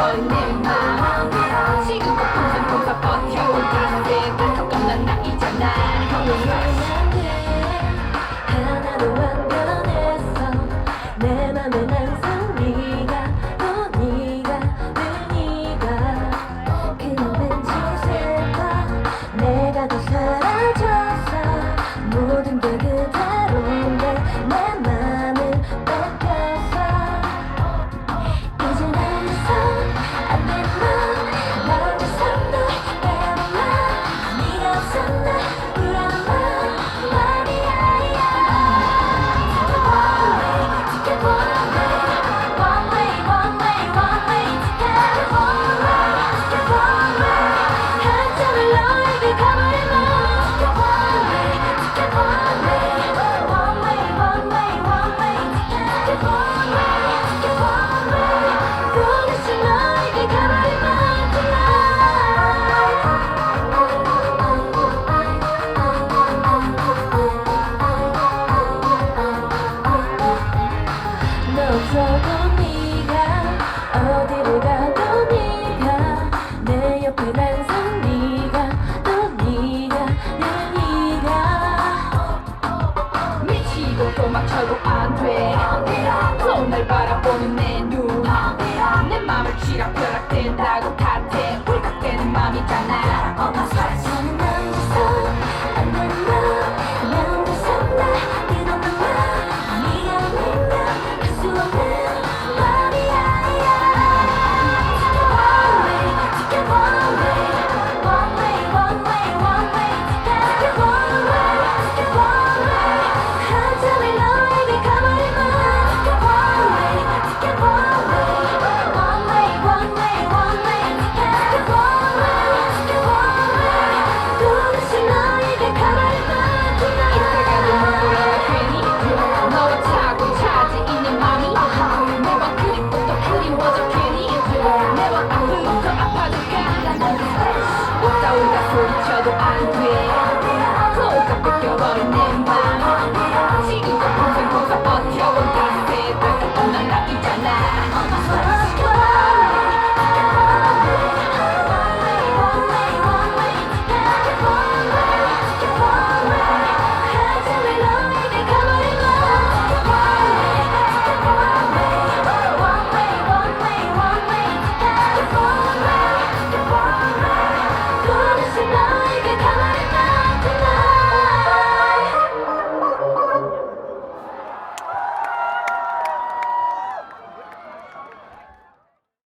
건네 결국 안돼. 서로 바라보는 내눈내 맘을 쥐락펴락 된다고 같아. 울컥대는 맘이잖아. for each other and